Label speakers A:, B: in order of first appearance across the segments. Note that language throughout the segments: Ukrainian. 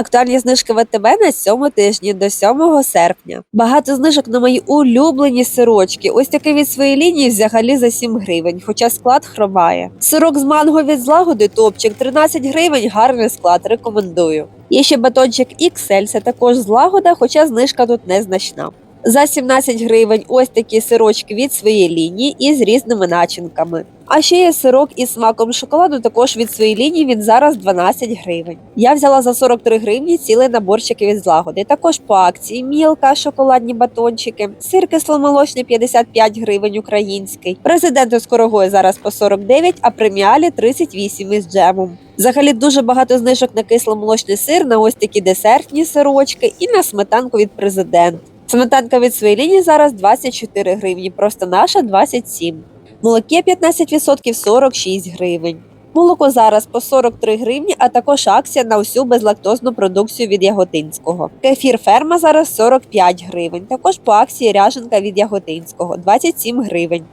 A: Актуальні знижки ВТБ на цьому тижні до 7 серпня. Багато знижок на мої улюблені сирочки. Ось такий від своєї лінії взагалі за 7 гривень, хоча склад хромає. Сирок з манго від злагоди топчик 13 гривень, гарний склад, рекомендую. Є ще батончик XL, це також злагода, хоча знижка тут незначна. За 17 гривень ось такі сирочки від своєї лінії із різними начинками. А ще є сирок із смаком шоколаду, також від своєї лінії він зараз 12 гривень. Я взяла за 43 гривні цілий наборчик від злагоди. Також по акції мілка, шоколадні батончики, сир кисломолочний 55 гривень український. Президент скорогою зараз по 49, а преміалі 38 із джемом. Взагалі дуже багато знижок на кисломолочний сир, на ось такі десертні сирочки і на сметанку від президент. Сметанка від своєї лінії зараз 24 гривні, просто наша 27. Молоке 15% 46 гривень. Молоко зараз по 43 гривні, а також акція на усю безлактозну продукцію від Яготинського. Кефір ферма зараз 45 гривень. Також по акції ряженка від Яготинського 27 гривень.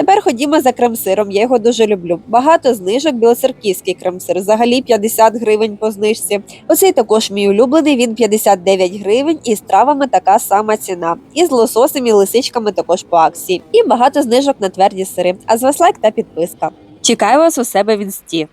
A: Тепер ходімо за крем-сиром, я його дуже люблю. Багато знижок, білоцерківський крем-сир, взагалі 50 гривень по знижці. Оцей також мій улюблений, він 59 гривень і з травами така сама ціна. І з лососем і лисичками також по акції. І багато знижок на тверді сири. А з вас лайк та підписка. Чекаю вас у себе в інсті.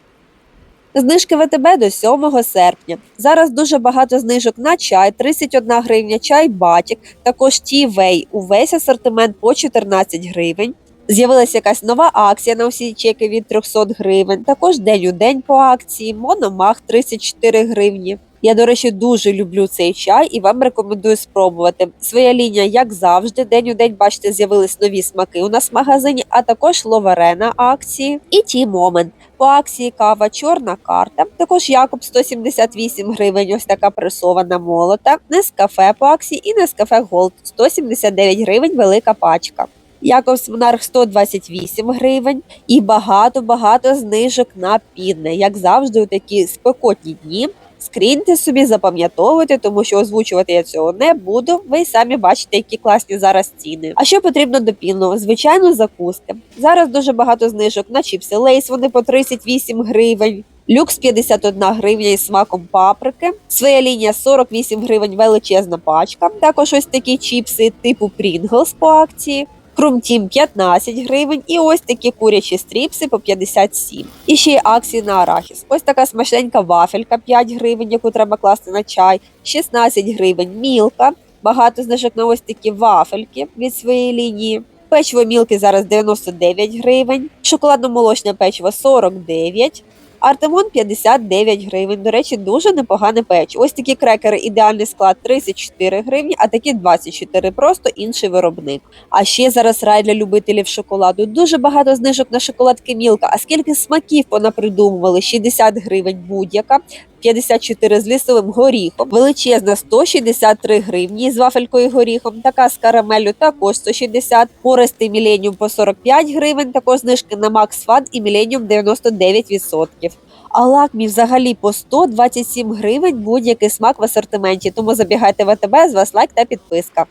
A: Знижки ВТБ до 7 серпня. Зараз дуже багато знижок на чай, 31 гривня, чай батік, також тівей. Увесь асортимент по 14 гривень. З'явилася якась нова акція на всі чеки від 300 гривень. Також день у день по акції, мономах 34 гривні. Я, до речі, дуже люблю цей чай і вам рекомендую спробувати. Своя лінія, як завжди, день у день, бачите, з'явились нові смаки у нас в магазині, а також ловерена акції і ті момент. По акції кава чорна карта. Також Якоб 178 гривень, ось така пресована молота. Нескафе по акції і Нескафе Голд 179 гривень, велика пачка. Якобс Монарх 128 гривень і багато-багато знижок на пінне. Як завжди, у такі спекотні дні. Скріньте собі, запам'ятовуйте, тому що озвучувати я цього не буду. Ви самі бачите, які класні зараз ціни. А що потрібно до пінного? Звичайно, закуски. Зараз дуже багато знижок на чіпси Лейс, вони по 38 гривень. Люкс 51 гривня із смаком паприки. Своя лінія 48 гривень, величезна пачка. Також ось такі чіпси типу Pringles по акції. Крумтім 15 гривень і ось такі курячі стріпси по 57. І ще є акції на арахіс. Ось така смачненька вафелька 5 гривень, яку треба класти на чай, 16 гривень мілка. Багато знижок на ось такі вафельки від своєї лінії. Печиво мілки зараз 99 гривень, шоколадно-молочне печиво 49, Артемон 59 гривень. До речі, дуже непогане печиво. Ось такі крекери, ідеальний склад 34 гривні, а такі 24, просто інший виробник. А ще зараз рай для любителів шоколаду. Дуже багато знижок на шоколадки Мілка. А скільки смаків понапридумували? 60 гривень будь-яка. 54 з лісовим горіхом, величезна 163 гривні з вафелькою горіхом, така з карамеллю також 160, пористий міленіум по 45 гривень, також знижки на Max Fun і міленіум 99%. А лакмі взагалі по 127 гривень будь-який смак в асортименті, тому забігайте в АТБ, з вас лайк та підписка.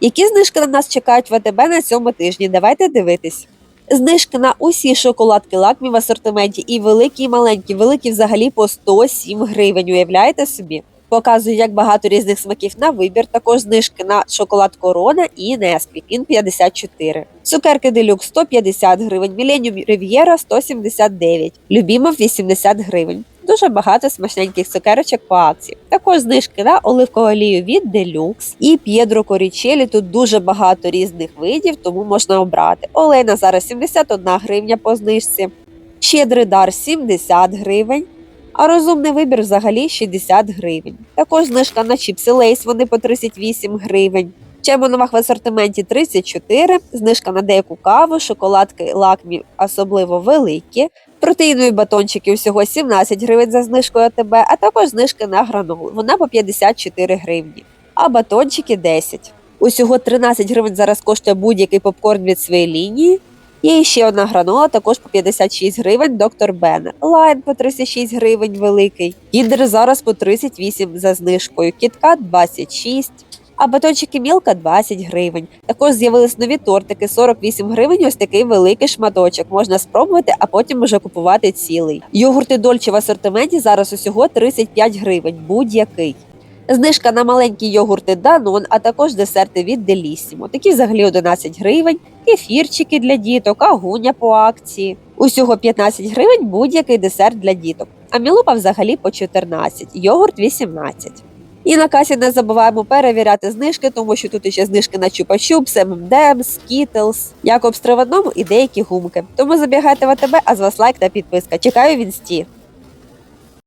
A: Які знижки на нас чекають в АТБ на цьому тижні? Давайте дивитись. Знижки на усі шоколадки лакмі в асортименті і великі, і маленькі. Великі взагалі по 107 гривень. Уявляєте собі? Показую, як багато різних смаків на вибір. Також знижки на шоколад Корона і Несквік. Він 54. Цукерки Делюкс 150 гривень. Міленіум Рив'єра 179. Любімов 80 гривень. Дуже багато смачненьких цукерочок по акції. Також знижки на оливкову олію від Делюкс і П'єдро Корічелі. Тут дуже багато різних видів, тому можна обрати. Олена зараз 71 гривня по знижці. Щедрий дар 70 гривень. А розумний вибір взагалі 60 гривень. Також знижка на чіпси Лейс, вони по 38 гривень. Чемоновах в асортименті 34, знижка на деяку каву, шоколадки лакмі особливо великі. Протеїнові батончики усього 17 гривень за знижкою АТБ, а також знижка на гранул. Вона по 54 гривні. А батончики 10. Усього 13 гривень зараз коштує будь-який попкорн від своєї лінії. Є ще одна гранола, також по 56 гривень, доктор Беннер. Лайн по 36 гривень великий. Кіндер зараз по 38 за знижкою. Кіткат 26. А батончики мілка 20 гривень. Також з'явились нові тортики 48 гривень. Ось такий великий шматочок. Можна спробувати, а потім уже купувати цілий. Йогурти Дольче в асортименті зараз усього 35 гривень. Будь-який. Знижка на маленькі йогурти Данон, а також десерти від Делісімо. Такі взагалі 11 гривень, кефірчики для діток, агуня по акції. Усього 15 гривень будь-який десерт для діток. А мілупа взагалі по 14, йогурт 18. І на касі не забуваємо перевіряти знижки, тому що тут ще знижки на чупа-чупс, Skittles, Якобс три в і деякі гумки. Тому забігайте в АТБ, а з вас лайк та підписка. Чекаю в інсті.